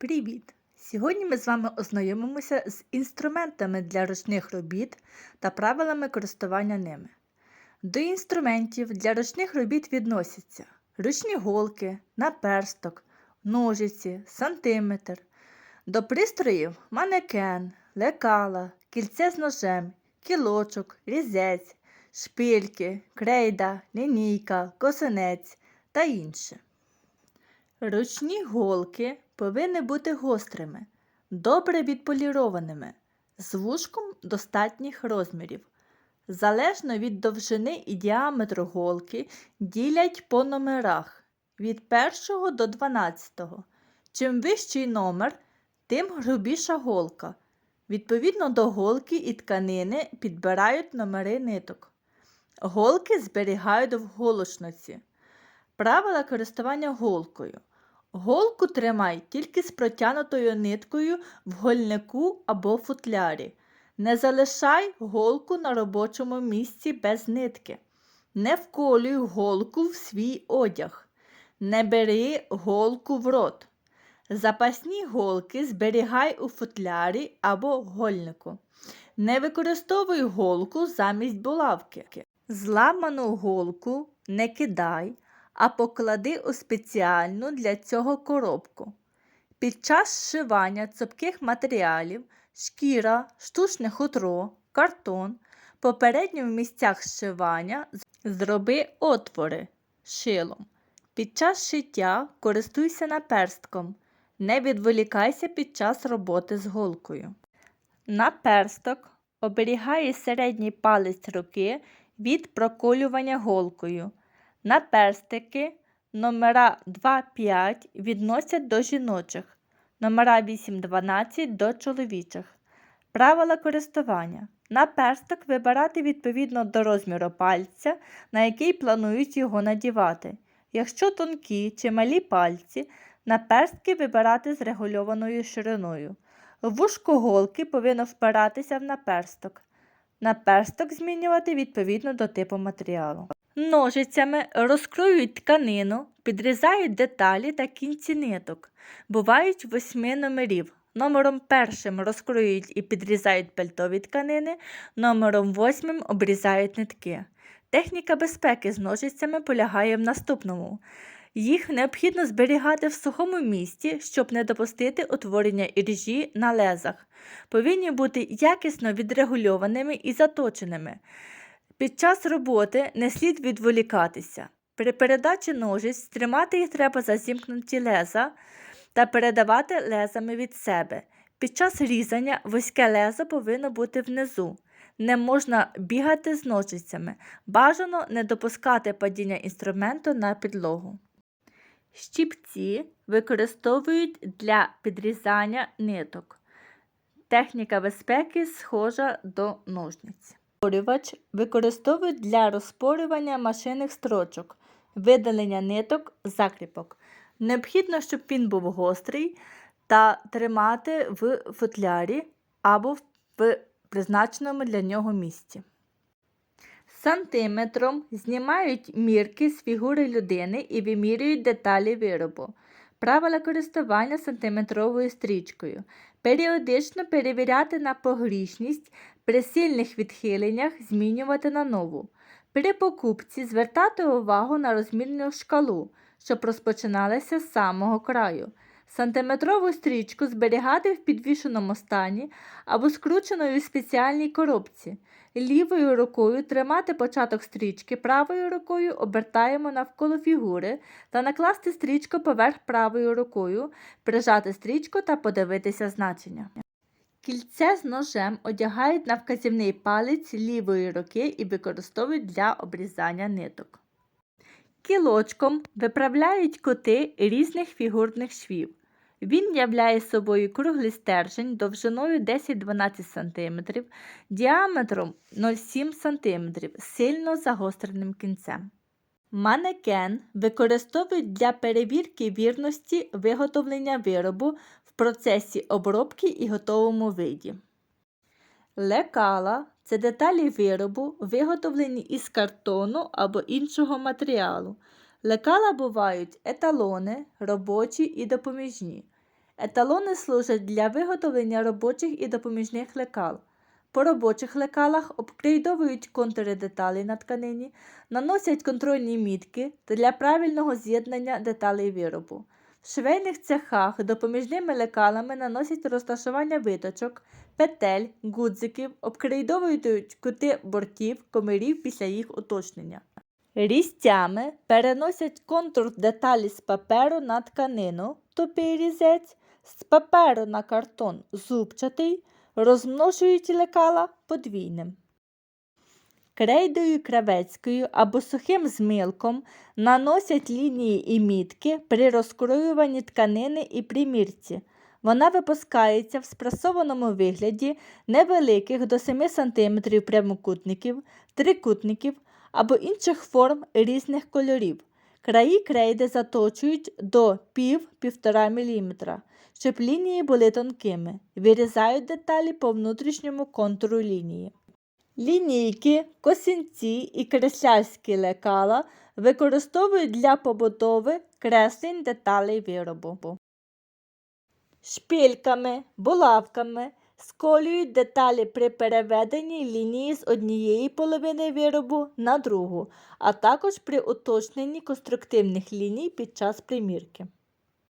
Привіт! Сьогодні ми з вами ознайомимося з інструментами для ручних робіт та правилами користування ними. До інструментів для ручних робіт відносяться ручні голки, наперсток, ножиці, сантиметр. До пристроїв манекен, лекала, кільце з ножем, кілочок, різець, шпильки, крейда, лінійка, косинець та інше. Ручні голки повинні бути гострими, добре відполірованими, з вушком достатніх розмірів. Залежно від довжини і діаметру голки ділять по номерах від 1 до 12. Чим вищий номер, тим грубіша голка. Відповідно до голки і тканини підбирають номери ниток. Голки зберігають в голошноці. Правила користування голкою. Голку тримай тільки з протягнутою ниткою в гольнику або футлярі. Не залишай голку на робочому місці без нитки. Не вколюй голку в свій одяг. Не бери голку в рот. Запасні голки зберігай у футлярі або гольнику. Не використовуй голку замість булавки. Зламану голку не кидай, а поклади у спеціальну для цього коробку. Під час зшивання цупких матеріалів шкіра, штучне хутро, картон, попередньо в місцях зшивання зроби отвори шилом. Під час шиття користуйся наперстком. Не відволікайся під час роботи з голкою. Наперсток оберігає середній палець руки від проколювання голкою. Наперстики номера 2-5 відносять до жіночих, номера 8-12 до чоловічих. Правила користування. Наперсток вибирати відповідно до розміру пальця, на який планують його надівати. Якщо тонкі чи малі пальці, наперстки вибирати з регульованою шириною. Вушко голки повинно впиратися в наперсток. Наперсток змінювати відповідно до типу матеріалу. Ножицями розкроюють тканину, підрізають деталі та кінці ниток. Бувають восьми номерів. Номером першим розкроюють і підрізають пальтові тканини, номером восьмим обрізають нитки. Техніка безпеки з ножицями полягає в наступному. Їх необхідно зберігати в сухому місці, щоб не допустити утворення іржі на лезах. Повинні бути якісно відрегульованими і заточеними. Під час роботи не слід відволікатися. При передачі ножиць тримати їх треба за зімкнуті леза та передавати лезами від себе. Під час різання вузьке лезо повинно бути внизу. Не можна бігати з ножицями. Бажано не допускати падіння інструменту на підлогу. Щіпці використовують для підрізання ниток. Техніка безпеки схожа до ножниць. Розпорювач використовують для розпорювання машинних строчок, видалення ниток, закріпок. Необхідно, щоб він був гострий та тримати в футлярі або в призначеному для нього місці. Сантиметром знімають мірки з фігури людини і вимірюють деталі виробу. Правила користування сантиметровою стрічкою. Періодично перевіряти на погрішність, при сильних відхиленнях змінювати на нову. При покупці звертати увагу на розмірну шкалу, щоб розпочиналася з самого краю. Сантиметрову стрічку зберігати в підвішеному стані або скрученою у спеціальній коробці. Лівою рукою тримати початок стрічки, правою рукою обертаємо навколо фігури та накласти стрічку поверх правою рукою, прижати стрічку та подивитися значення. Кільце з ножем одягають на вказівний палець лівої руки і використовують для обрізання ниток. Кілочком виправляють кути різних фігурних швів. Він являє собою круглий стержень довжиною 10-12 см, діаметром 0,7 см з сильно загостреним кінцем. Манекен використовують для перевірки вірності виготовлення виробу процесі обробки і готовому виді. Лекала це деталі виробу, виготовлені із картону або іншого матеріалу. Лекала бувають еталони, робочі і допоміжні. Еталони служать для виготовлення робочих і допоміжних лекал. По робочих лекалах обкрейдовують контури деталей на тканині, наносять контрольні мітки для правильного з'єднання деталей виробу. В швейних цехах допоміжними лекалами наносять розташування виточок, петель, гудзиків, обкрейдовують кути бортів, комирів після їх уточнення. Різцями переносять контур деталі з паперу на тканину, тупий різець, з паперу на картон зубчатий, розмножують лекала подвійним. Крейдою кравецькою або сухим змилком наносять лінії і мітки при розкроюванні тканини і примірці. Вона випускається в спресованому вигляді невеликих до 7 см прямокутників, трикутників або інших форм різних кольорів. Краї крейди заточують до пів-1,5 мм, щоб лінії були тонкими. Вирізають деталі по внутрішньому контуру лінії. Лінійки, косинці і креслярські лекала використовують для побудови креслень деталей виробу. Шпильками, булавками сколюють деталі при переведенні лінії з однієї половини виробу на другу, а також при уточненні конструктивних ліній під час примірки.